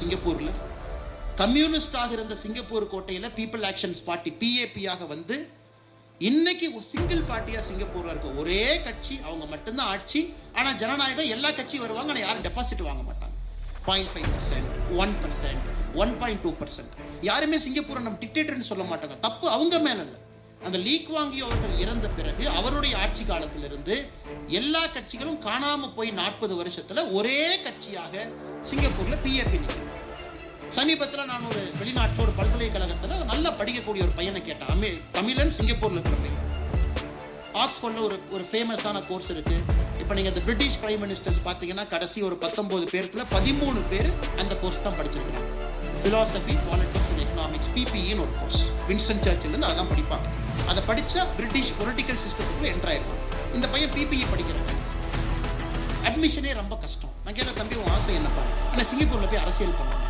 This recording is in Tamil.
சிங்கப்பூரில். கம்யூனிஸ்டாக இருந்த சிங்கப்பூர் கோட்டையில் பீப்புள் ஆக்ஷன்ஸ் பார்ட்டி பிஏபியாக வந்து இன்னைக்கு ஒரு சிங்கிள் பார்ட்டியா சிங்கப்பூர்ல இருக்க ஒரே கட்சி அவங்க மட்டும்தான் ஆட்சி. ஆனா ஜனநாயகம் எல்லா கட்சியும் வருவாங்க ஆனா யாரும் டெபாசிட் வாங்க மாட்டாங்க. Point five percent one percent one point two percent யாருமே சிங்கப்பூரை நம்ம டிக்டேட்டர்னு சொல்ல மாட்டாங்க. தப்பு அவங்க மேல இல்லை. அந்த லீக் வாங்கி அவர்கள் இறந்த பிறகு அவருடைய ஆட்சி காலத்திலிருந்து எல்லா கட்சிகளும் காணாம போய் நாற்பது வருஷத்துல ஒரே கட்சியாக சிங்கப்பூர்ல பிஏபி நிற்குது சமீபத்தில் நான் ஒரு வெளிநாட்டில் ஒரு பல்கலைக்கழகத்தில் நல்லா படிக்கக்கூடிய ஒரு பையனை கேட்டேன். அமே தமிழன் சிங்கப்பூரில் இருக்கிற பையன். ஆக்ஸ்போர்டில் ஒரு ஒரு ஃபேமஸான கோர்ஸ் இருக்கு. இப்போ நீங்கள் இந்த பிரிட்டிஷ் பிரைம் மினிஸ்டர்ஸ் பார்த்தீங்கன்னா கடைசி ஒரு பத்தொம்போது பேர்த்தில் பதிமூணு பேர் அந்த கோர்ஸ் தான் படிச்சிருக்கிறாங்க. ஃபிலாசபி பாலிட்டிக்ஸ் அண்ட் எக்கனாமிக்ஸ் பிபிஇன்னு ஒரு கோர்ஸ் வின்ஸ்டன் சர்ச்சில் இருந்து அதான் படிப்பாங்க. அதை படித்தா பிரிட்டிஷ் பொலிட்டிக்கல் சிஸ்டத்துக்குள்ள என்ட்ராயிருக்கும் இந்த பையன் பிபிஇ படிக்கிறாங்க அட்மிஷனே ரொம்ப கஷ்டம். நான் கேட்ட தம்பி உன் ஆசை என்னப்பா? ஆனால் சிங்கப்பூரில் போய் அரசியல் பண்ணணும்.